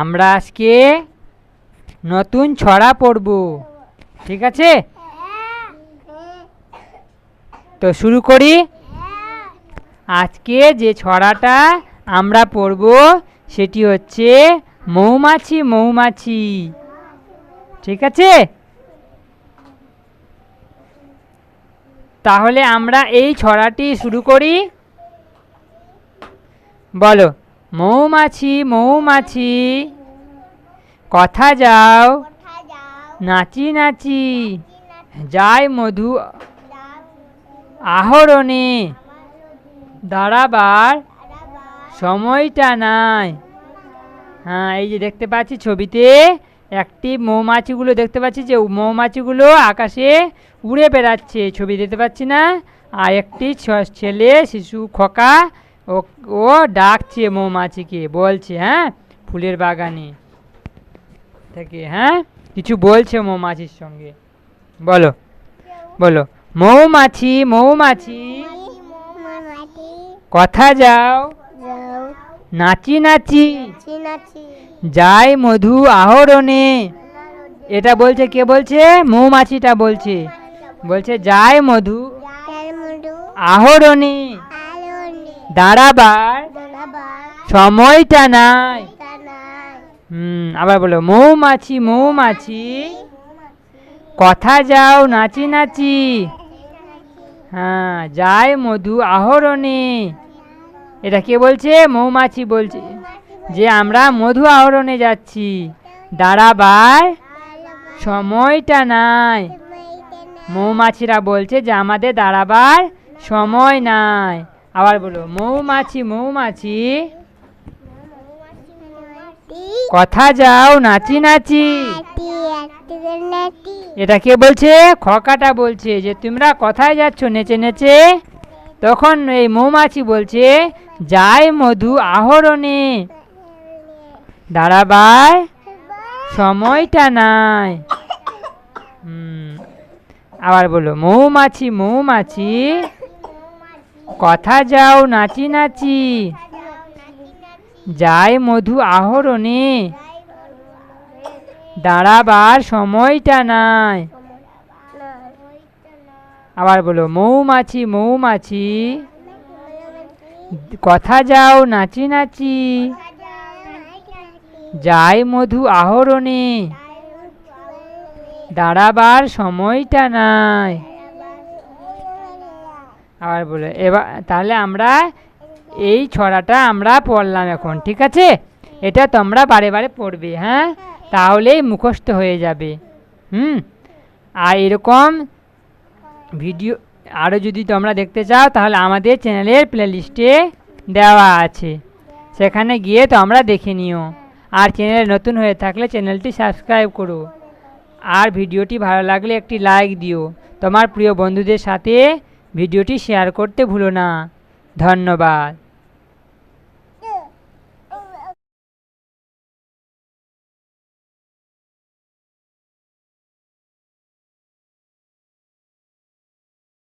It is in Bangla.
আমরা আজকে নতুন ছড়া পড়ব। ঠিক আছে? তো শুরু করি। আজকে যে ছড়াটা আমরা পড়ব, সেটি হচ্ছে মৌমাছি মৌমাছি। ঠিক আছে? তাহলে আমরা এই ছড়াটি শুরু করি। বলো। মৌমাছি মৌমাছি। কথা যাও। নাচি নাচি। যায় মধু আহরণে। দাঁড়াবার সময়টা নাই। হ্যাঁ এই যে দেখতে পাচ্ছি ছবিতে একটি মৌমাছিগুলো, দেখতে পাচ্ছি যে মৌমাছিগুলো আকাশে উড়ে বেড়াচ্ছে। ছবি দেখতে পাচ্ছি না? আর একটি ছেলে, শিশু, খোকা ও ও ডাকছে মৌমাছিকে বলছে হ্যাঁ ফুলের বাগানে থেকে হ্যাঁ কিছু বলছে মৌমাছির সঙ্গে। বলো বলো মৌমাছি মৌমাছি কথা যাও। নাচি নাচি। যাই মধু আহরণে। এটা বলছে কে বলছে? মৌমাছিটা বলছে। বলছে যায় মধু আহরণে। দাঁড়াবার সময়টা নাই। হুম আবার বলো মৌমাছি মৌমাছি। কথা যাও নাচি নাচি। হ্যাঁ যায় মধু আহরণে। এটা কে বলছে? মৌমাছি বলছে। যে আমরা মধু আহরণে যাচ্ছি। দাঁড়াবার সময়টা নাই। মৌমাছিরা বলছে যে আমাদের দাঁড়াবার সময় নাই। আবার বলো, মৌমাছি মৌমাছি। কথা যাও, নাচি নাচি। এটা কে বলছে? খকাটা বলছে যে, তোমরা কোথায় যাচ্ছ, নেচে নেচে। তখন এই মৌমাছি বলছে যাই মধু আহরণে। দাঁড়াবার সময়টা নাই। আবার বলো, মৌমাছি মৌমাছি কথা যাও নাচি নাচি। যায় মধু আহরণে। দাঁড়াবার সময়টা নাই। আবার বলো, মৌমাছি মৌমাছি। কথা যাও নাচি নাচি। যায় মধু আহরণে। দাঁড়াবার সময়টা নাই। আবার বলো, এবার তাহলে আমরা এই ছড়াটা আমরা পড়লাম এখন, ঠিক আছে? এটা তোমরা বারে বারে পড়বে হ্যাঁ? তাহলেই মুখস্থ হয়ে যাবে, হুম? আর এরকম ভিডিও আরও যদি তোমরা দেখতে চাও, তাহলে আমাদের চ্যানেলের প্লেলিস্টে দেওয়া আছে। সেখানে গিয়ে তোমরা দেখে নিও। আর চ্যানেল নতুন হয়ে থাকলে চ্যানেলটি সাবস্ক্রাইব করো। আর ভিডিওটি ভালো লাগলে একটি লাইক দিও। তোমার প্রিয় বন্ধুদের সাথে ভিডিওটি শেয়ার করতে ভুলো না। ধন্যবাদ।